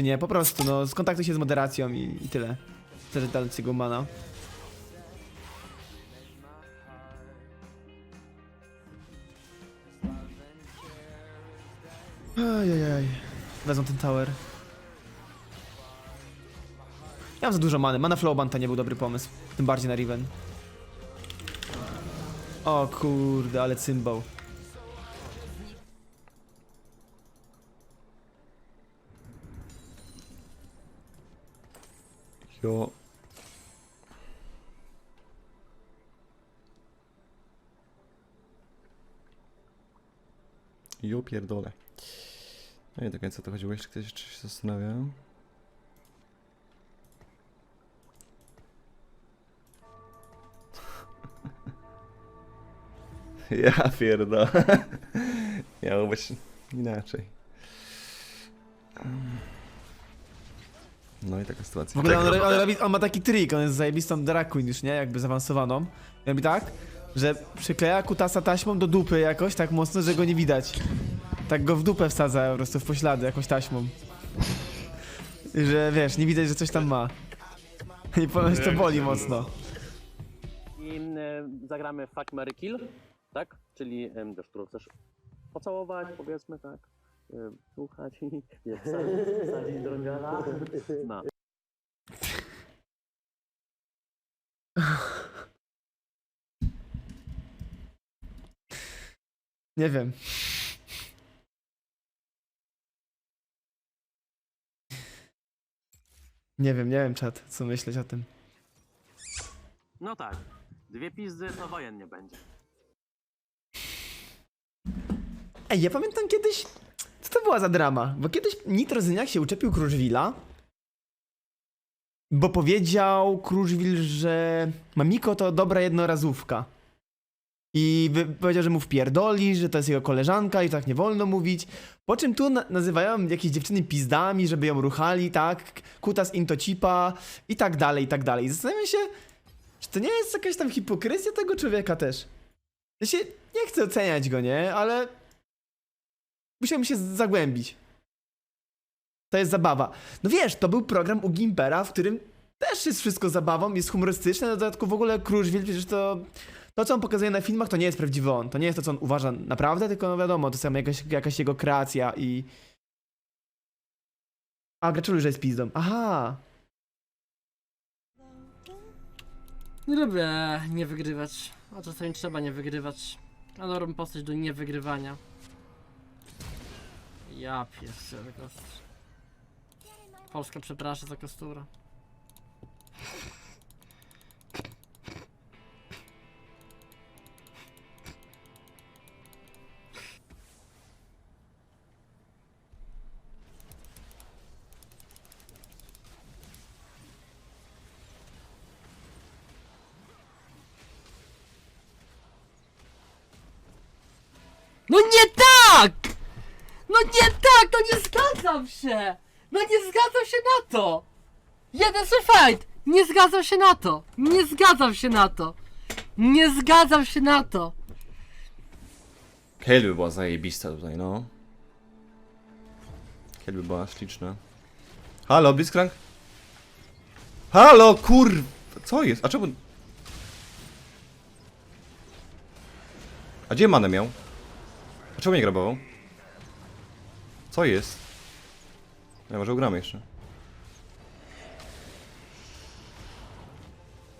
czy nie, po prostu, no, skontaktuj się z moderacją i, i tyle. Też dal ci go mana. Ajajaj. Wezmą ten tower. Ja mam za dużo many. Mana Flowban to nie był dobry pomysł. Tym bardziej na Riven. O kurde, ale cymbał. Jo. Jo pierdolę. No nie do końca to chodziło, jeśli ktoś jeszcze się zastanawia. Ja pierdolę. Miało być inaczej. No i taka sytuacja. W ogóle on, on, robi, on ma taki trik, on jest zajebistą drag queen już, nie? Jakby zaawansowaną. I robi tak, że przykleja kutasa taśmą do dupy jakoś tak mocno, że go nie widać. Tak go w dupę wsadza po prostu w poślady jakąś taśmą. I że wiesz, nie widać, że coś tam ma. I ponoć to boli mocno. I e, zagramy Fuck, Mary Kill, tak? Czyli em, też, którą chcesz pocałować, powiedzmy, tak? Słuchać i nie, wsadzić, wsadzić. No. Nie wiem. Nie wiem, nie wiem, czat, co myśleć o tym. no tak, dwie pizdy to wojen nie będzie. Ej, ja pamiętam kiedyś. Co to była za drama? Bo kiedyś Nitrozyniak się uczepił Kruszwila. Bo powiedział Kruszwil, że Mamiko to dobra jednorazówka. I powiedział, że mu wpierdoli, że to jest jego koleżanka i tak nie wolno mówić. Po czym tu na nazywają jakieś dziewczyny pizdami, żeby ją ruchali, tak? Kutas intocipa i tak dalej, i tak dalej. I zastanawiam się, czy to nie jest jakaś tam hipokryzja tego człowieka też. Ja się nie chcę oceniać go, nie? Ale musiałem się zagłębić. To jest zabawa. No wiesz, to był program u Gimpera, w którym też jest wszystko zabawą, jest humorystyczne, na dodatku w ogóle Kruszwil, przecież to... To, co on pokazuje na filmach, to nie jest prawdziwy on. To nie jest to, co on uważa naprawdę, tylko no wiadomo, to jest jakaś, jakaś jego kreacja i... A, gratuluję, że jest pizdą. Aha! Nie lubię nie wygrywać, a czasami trzeba nie wygrywać. Ale robię postać do niewygrywania. Ja pierdzielę gość. Polska przeprasza za kosturę. No nie tak! No nie tak, no nie zgadzam się! No nie zgadzam się na to! Jeden fight! Nie zgadzam się na to! Nie zgadzam się na to! Nie zgadzam się na to! Kelby była zajebista tutaj, no. Kelby była śliczna. Halo, Blitzcrank? Halo, kur... Co jest? A czemu... A gdzie manę miał? A czemu nie grabował? Co jest? Ja może ugramy jeszcze.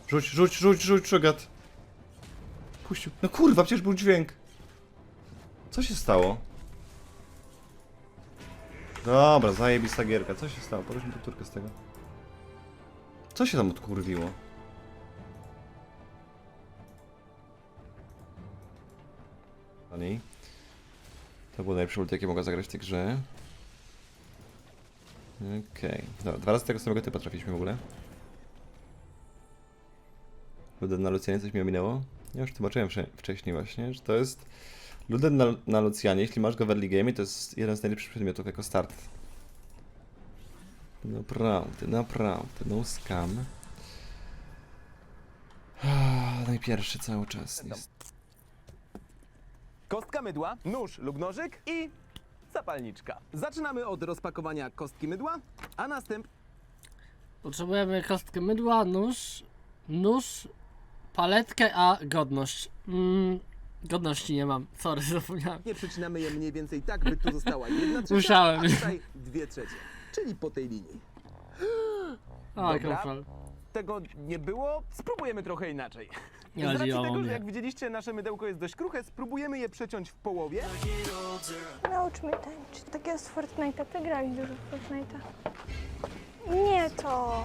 Rzuć, rzuć, rzuć, rzuć, czegat. Puścił. No kurwa, przecież był dźwięk. Co się stało? Dobra, zajebista gierka. Co się stało? Poruszmy turkę z tego. Co się tam odkurwiło? Ani. To było najlepsze ulti, jakie mogę zagrać w tej grze. Okej. Dobra, dwa razy tego samego typa trafiliśmy w ogóle. Luden na Lucjanie coś mi ominęło. Ja już tłumaczyłem wcze- wcześniej właśnie, że to jest Luden na, na Lucjanie, jeśli masz go w early game, to jest jeden z najlepszych przedmiotów jako start. Naprawdę, naprawdę, no scam. Najpierwszy cały czas. Jest. Kostka mydła, nóż lub nożyk i zapalniczka. Zaczynamy od rozpakowania kostki mydła, a następnie Potrzebujemy kostkę mydła, nóż, nóż, paletkę, a godność. Mm, godności nie mam, sorry, zapomniałem. przycinamy je mniej więcej tak, by tu została jedna trzecia, Musiałem. a tutaj dwie trzecie, czyli po tej linii. A, Dobra. Tego nie było, spróbujemy trochę inaczej. Nie Z racji tego, że jak widzieliście, nasze mydełko jest dość kruche, spróbujemy je przeciąć w połowie. Naucz mnie tańczyć. Takiego z Fortnite'a. Ty grałeś dużo w Fortnite'a. Nie to.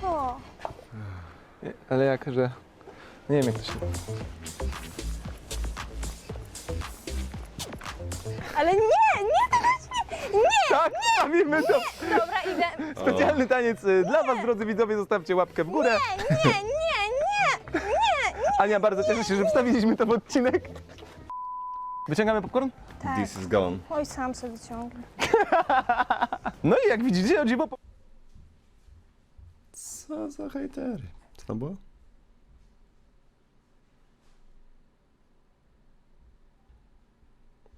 To. Ale jak, że... Nie wiem jak to się... Ale nie, nie, teraz nie, nie. Tak, bawimy to! Dobra, idę. Specjalny taniec y, dla was, drodzy widzowie, zostawcie łapkę w górę. Nie, nie, nie, nie. Ania bardzo cieszy się, że wstawiliśmy w odcinek. Wyciągamy popcorn? Tak. This is gone. Oj, sam sobie ciągnę. No i jak widzicie, o dziwo... po- Co za hejtery. Co tam było?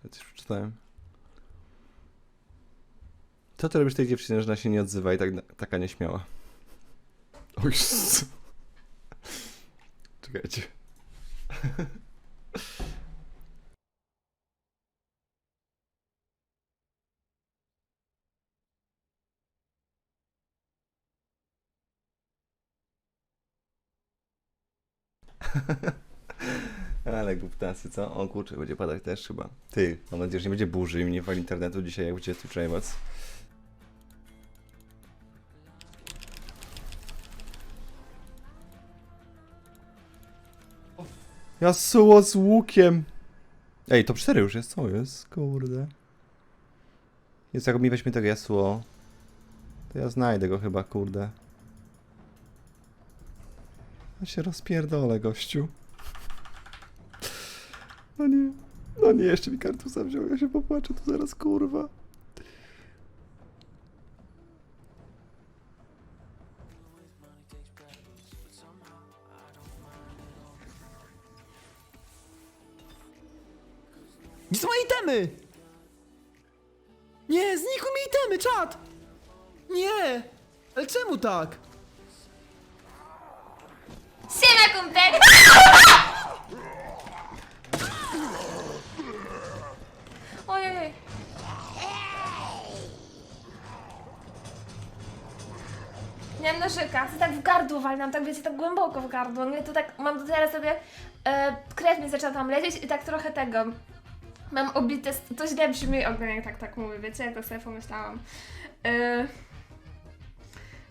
Ja coś przeczytałem. Co ty robisz tej dziewczynie, że ona się nie odzywa i tak, taka nieśmiała? Oj. Czekajcie. Ale głuptasy, co? O kurczę, będzie padać też chyba. Ty, mam nadzieję, że nie będzie burzy i mnie wali internetu dzisiaj, jak będzie tu noc. Jasuo z łukiem! Ej, to 4 już jest, co jest? Kurde. Jest, jak mi weźmie tego Jasuo, to ja znajdę go chyba, kurde. Ja się rozpierdolę, gościu. No nie. No nie, jeszcze mi kartusa wziął, ja się popłaczę tu zaraz, kurwa. Gdzie są moje itemy? Nie, znikły mi itemy, czad! Nie! Ale czemu tak? Siema, kumpel. Ojej. Miałem nożyka, to tak w gardło walnęłam, tak wiecie, tak głęboko w gardło. Nie, to tak mam do teraz sobie, e, krew mi zaczęła tam lecieć i tak trochę tego. Mam obite, to źle brzmi ogólnie, jak tak tak mówię, wiecie, jak tak sobie pomyślałam. E,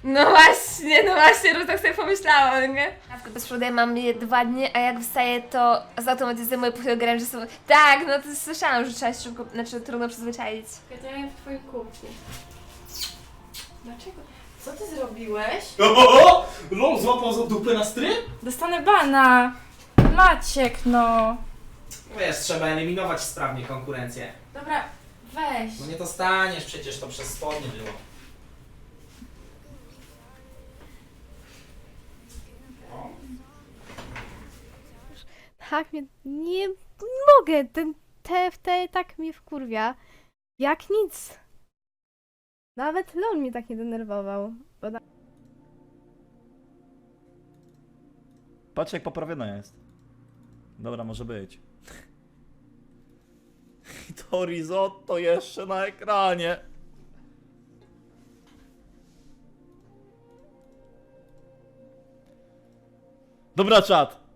no właśnie, no właśnie, Ruth tak sobie pomyślałam, nie? Bez przodu ja mam je dwa dni, a jak wstaję, to z automatyzmem moje puchy że są... Tak, no to słyszałam, że trzeba się szybko, znaczy trudno przyzwyczaić. Ja to jem w twojej kuchni. Dlaczego? Co ty zrobiłeś? O! Lol, złapał za dupę na stry? Dostanę bana! Maciek, no! Wiesz, trzeba eliminować sprawnie konkurencję. Dobra, weź. No nie dostaniesz, przecież to przez spodnie było. Tak mnie nie mogę. Ten TFT tak mnie wkurwia. Jak nic. Nawet LOL mnie tak nie denerwował. Bo na... Patrz jak poprawiona jest. Dobra, może być. I to risotto jeszcze na ekranie. Dobra, czat.